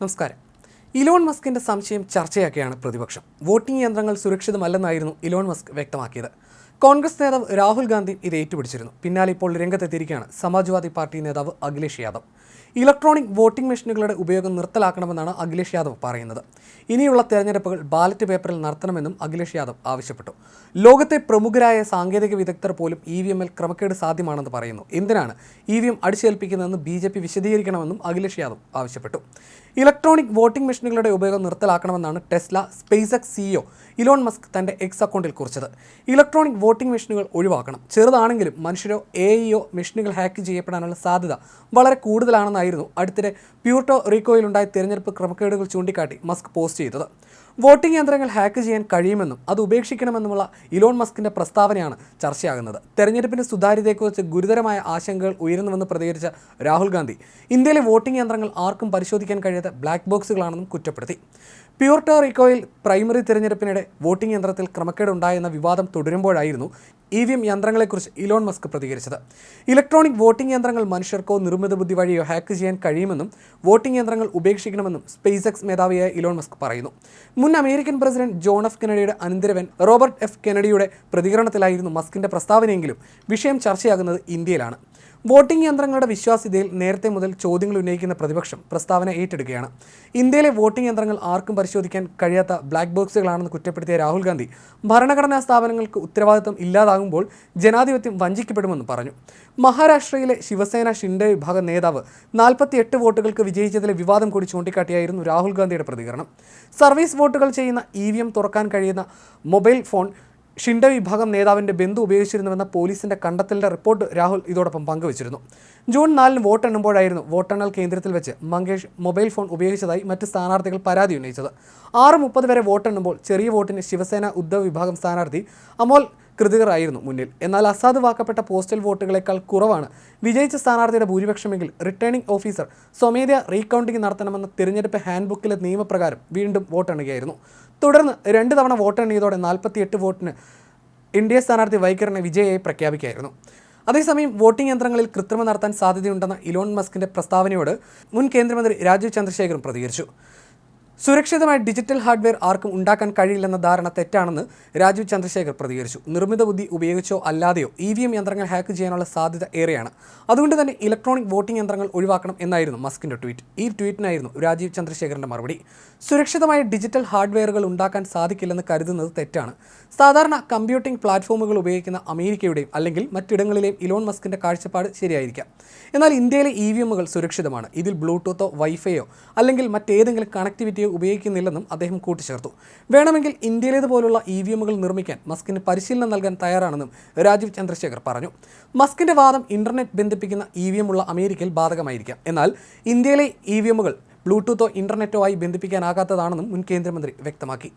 നമസ്കാരം. ഇലോൺ മസ്കിന്റെ സംശയം ചർച്ചയാക്കിയാണ് പ്രതിപക്ഷം. വോട്ടിംഗ് യന്ത്രങ്ങൾ സുരക്ഷിതമല്ലെന്നായിരുന്നു ഇലോൺ മസ്ക് വ്യക്തമാക്കിയത്. കോൺഗ്രസ് നേതാവ് രാഹുൽ ഗാന്ധി ഇത് ഏറ്റുപിടിച്ചിരുന്നു. പിന്നാലെ ഇപ്പോൾ രംഗത്തെത്തിയിരിക്കുകയാണ് സമാജ്വാദി പാർട്ടി നേതാവ് അഖിലേഷ് യാദവ്. ഇലക്ട്രോണിക് വോട്ടിംഗ് മെഷീനുകളുടെ ഉപയോഗം നിർത്തലാക്കണമെന്നാണ് അഖിലേഷ് യാദവ് പറയുന്നത്. ഇനിയുള്ള തെരഞ്ഞെടുപ്പുകൾ ബാലറ്റ് പേപ്പറിൽ നടത്തണമെന്നും അഖിലേഷ് യാദവ് ആവശ്യപ്പെട്ടു. ലോകത്തെ പ്രമുഖരായ സാങ്കേതിക വിദഗ്ധർ പോലും ഇ വി എമ്മിൽ ക്രമക്കേട് സാധ്യമാണെന്ന് പറയുന്നു. എന്തിനാണ് ഇ വി എം അടിച്ചേൽപ്പിക്കുന്നതെന്ന് ബി ജെ പി വിശദീകരിക്കണമെന്നും അഖിലേഷ് യാദവ് ആവശ്യപ്പെട്ടു. ഇലക്ട്രോണിക് വോട്ടിംഗ് മെഷീനുകളുടെ ഉപയോഗം നിർത്തലാക്കണമെന്നാണ് Tesla SpaceX CEO Elon Musk തന്റെ എക്സ് അക്കൗണ്ടിൽ കുറിച്ചത്. ഇലക്ട്രോണിക് വോട്ടിംഗ് മെഷീനുകൾ ഒഴിവാക്കണം. ചെറുതാണെങ്കിലും മനുഷ്യരോ എ ഇയോ മെഷീനുകൾ ഹാക്ക് ചെയ്യപ്പെടാനുള്ള സാധ്യത വളരെ കൂടുതലാണെന്നായിരുന്നു അടുത്തിടെ പ്യൂർട്ടോ റീക്കോയിലുണ്ടായ തിരഞ്ഞെടുപ്പ് ക്രമക്കേടുകൾ ചൂണ്ടിക്കാട്ടി മസ്ക് പോസ്റ്റ് ചെയ്തത്. വോട്ടിംഗ് യന്ത്രങ്ങൾ ഹാക്ക് ചെയ്യാൻ കഴിയുമെന്നും അത് ഉപേക്ഷിക്കണമെന്നുമുള്ള ഇലോൺ മസ്കിന്റെ പ്രസ്താവനയാണ് ചർച്ചയാകുന്നത്. തെരഞ്ഞെടുപ്പിന്റെ സുതാര്യതയെക്കുറിച്ച് ഗുരുതരമായ ആശങ്കകൾ ഉയരുന്നുവെന്ന് പ്രതികരിച്ച രാഹുൽ ഗാന്ധി ഇന്ത്യയിലെ വോട്ടിംഗ് യന്ത്രങ്ങൾ ആർക്കും പരിശോധിക്കാൻ കഴിയാത്ത ബ്ലാക്ക് ബോക്സുകളാണെന്നും കുറ്റപ്പെടുത്തി. പ്യൂർട്ടോ റിക്കോയിൽ പ്രൈമറി തിരഞ്ഞെടുപ്പിനിടെ വോട്ടിംഗ് യന്ത്രത്തിൽ ക്രമക്കേടുണ്ടായെന്ന വിവാദം തുടരുമ്പോഴായിരുന്നു ഇ വി എം യന്ത്രങ്ങളെക്കുറിച്ച് ഇലോൺ മസ്ക് പ്രതികരിച്ചത്. ഇലക്ട്രോണിക് വോട്ടിംഗ് യന്ത്രങ്ങൾ മനുഷ്യർക്കോ നിർമ്മിത ബുദ്ധി വഴിയോ ഹാക്ക് ചെയ്യാൻ കഴിയുമെന്നും വോട്ടിംഗ് യന്ത്രങ്ങൾ ഉപേക്ഷിക്കണമെന്നും സ്പേസ് എക്സ് മേധാവിയായ ഇലോൺ മസ്ക് പറയുന്നു. മുൻ അമേരിക്കൻ പ്രസിഡന്റ് ജോൺ എഫ് കെനഡിയുടെ അനന്തരവൻ റോബർട്ട് എഫ് കെനഡിയുടെ പ്രതികരണത്തിലായിരുന്നു മസ്കിന്റെ പ്രസ്താവനയെങ്കിലും വിഷയം ചർച്ചയാകുന്നത് ഇന്ത്യയിലാണ്. വോട്ടിംഗ് യന്ത്രങ്ങളുടെ വിശ്വാസ്യതയിൽ നേരത്തെ മുതൽ ചോദ്യങ്ങൾ ഉന്നയിക്കുന്ന പ്രതിപക്ഷം പ്രസ്താവന ഏറ്റെടുക്കുകയാണ്. ഇന്ത്യയിലെ വോട്ടിംഗ് യന്ത്രങ്ങൾ ആർക്കും പരിശോധിക്കാൻ കഴിയാത്ത ബ്ലാക്ക് ബോക്സുകളാണെന്ന് കുറ്റപ്പെടുത്തിയ രാഹുൽ ഗാന്ധി ഭരണഘടനാ സ്ഥാപനങ്ങൾക്ക് ഉത്തരവാദിത്തം ഇല്ലാതാകുമ്പോൾ ജനാധിപത്യം വഞ്ചിക്കപ്പെടുമെന്ന് പറഞ്ഞു. മഹാരാഷ്ട്രയിലെ ശിവസേന ഷിൻഡെ വിഭാഗം നേതാവ് നാൽപ്പത്തി എട്ട് വോട്ടുകൾക്ക് വിജയിച്ചതിലെ വിവാദം കൂടി ചൂണ്ടിക്കാട്ടിയായിരുന്നു രാഹുൽ ഗാന്ധിയുടെ പ്രതികരണം. സർവീസ് വോട്ടുകൾ ചെയ്യുന്ന ഇ തുറക്കാൻ കഴിയുന്ന മൊബൈൽ ഫോൺ ഷിൻഡെ വിഭാഗം നേതാവിന്റെ ബന്ധു ഉപയോഗിച്ചിരുന്നുവെന്ന പോലീസിന്റെ കണ്ടെത്തലിന്റെ റിപ്പോർട്ട് രാഹുൽ ഇതോടൊപ്പം പങ്കുവച്ചിരുന്നു. ജൂൺ നാലിന് വോട്ടെണ്ണുമ്പോഴായിരുന്നു വോട്ടെണ്ണൽ കേന്ദ്രത്തിൽ വെച്ച് മങ്കേഷ് മൊബൈൽ ഫോൺ ഉപയോഗിച്ചതായി മറ്റ് സ്ഥാനാർത്ഥികൾ പരാതി ഉന്നയിച്ചത്. ആറ് മുപ്പത് വരെ വോട്ടെണ്ണുമ്പോൾ ചെറിയ വോട്ടിന് ശിവസേന ഉദ്ധവ് വിഭാഗം സ്ഥാനാർത്ഥി അമോൽ കൃതികർ ആയിരുന്നു മുന്നിൽ. എന്നാൽ അസാധുവാക്കപ്പെട്ട പോസ്റ്റൽ വോട്ടുകളേക്കാൾ കുറവാണ് വിജയിച്ച സ്ഥാനാർത്ഥിയുടെ ഭൂരിപക്ഷമെങ്കിൽ റിട്ടേണിംഗ് ഓഫീസർ സ്വമേധയാ റീകൗണ്ടിംഗ് നടത്തണമെന്ന തിരഞ്ഞെടുപ്പ് ഹാൻഡ്ബുക്കിലെ നിയമപ്രകാരം വീണ്ടും വോട്ടെണ്ണുകയായിരുന്നു തുടർന്ന് രണ്ട് തവണ വോട്ടെണ്ണിയതോടെ നാൽപ്പത്തിയെട്ട് വോട്ടിന് ഇന്ത്യ സ്ഥാനാർത്ഥി വൈക്കറിനെ വിജയയായി പ്രഖ്യാപിക്കുകയായിരുന്നു. അതേസമയം വോട്ടിംഗ് യന്ത്രങ്ങളിൽ കൃത്രിമം നടത്താൻ സാധ്യതയുണ്ടെന്ന ഇലോൺ മസ്കിന്റെ പ്രസ്താവനയോട് മുൻ കേന്ദ്രമന്ത്രി രാജീവ് ചന്ദ്രശേഖറും പ്രതികരിച്ചു. സുരക്ഷിതമായ ഡിജിറ്റൽ ഹാർഡ്വെയർ ആർക്കും ഉണ്ടാക്കാൻ കഴിയില്ലെന്ന ധാരണ തെറ്റാണെന്ന് രാജീവ് ചന്ദ്രശേഖർ പ്രതികരിച്ചു. നിർമ്മിത ബുദ്ധി ഉപയോഗിച്ചോ അല്ലാതെയോ ഇ വി എം യന്ത്രങ്ങൾ ഹാക്ക് ചെയ്യാനുള്ള സാധ്യത ഏറെയാണ്. അതുകൊണ്ട് തന്നെ ഇലക്ട്രോണിക് വോട്ടിംഗ് യന്ത്രങ്ങൾ ഒഴിവാക്കണം എന്നായിരുന്നു മസ്കിന്റെ ട്വീറ്റ്. ഈ ട്വീറ്റിനായിരുന്നു രാജീവ് ചന്ദ്രശേഖറിന്റെ മറുപടി. സുരക്ഷിതമായ ഡിജിറ്റൽ ഹാർഡ്വെയറുകൾ ഉണ്ടാക്കാൻ സാധിക്കില്ലെന്ന് കരുതുന്നത് തെറ്റാണ്. സാധാരണ കമ്പ്യൂട്ടിംഗ് പ്ലാറ്റ്ഫോമുകൾ ഉപയോഗിക്കുന്ന അമേരിക്കയുടെയും അല്ലെങ്കിൽ മറ്റിടങ്ങളിലെയും ഇലോൺ മസ്കിന്റെ കാഴ്ചപ്പാട് ശരിയായിരിക്കാം. എന്നാൽ ഇന്ത്യയിലെ ഇ വി എമ്മുകൾ സുരക്ഷിതമാണ്. ഇതിൽ ബ്ലൂടൂത്തോ വൈഫൈയോ അല്ലെങ്കിൽ മറ്റേതെങ്കിലും കണക്ടിവിറ്റിയോ ഉപയോഗിക്കുന്നില്ലെന്നും അദ്ദേഹം കൂട്ടിച്ചേർത്തു. വേണമെങ്കിൽ ഇന്ത്യയിലേതുപോലുള്ള ഇ വി എമ്മുകൾ നിർമ്മിക്കാൻ മസ്കിന് പരിശീലനം നൽകാൻ തയ്യാറാണെന്നും രാജീവ് ചന്ദ്രശേഖർ പറഞ്ഞു. മസ്കിന്റെ വാദം ഇന്റർനെറ്റ് ബന്ധിപ്പിക്കുന്ന ഇ വി എം ഉള്ള അമേരിക്കയിൽ ബാധകമായിരിക്കാം. എന്നാൽ ഇന്ത്യയിലെ ഇ വി എമ്മുകൾ ബ്ലൂടൂത്തോ ഇന്റർനെറ്റോ ആയി ബന്ധിപ്പിക്കാനാകാത്തതാണെന്നും മുൻ കേന്ദ്രമന്ത്രി വ്യക്തമാക്കി.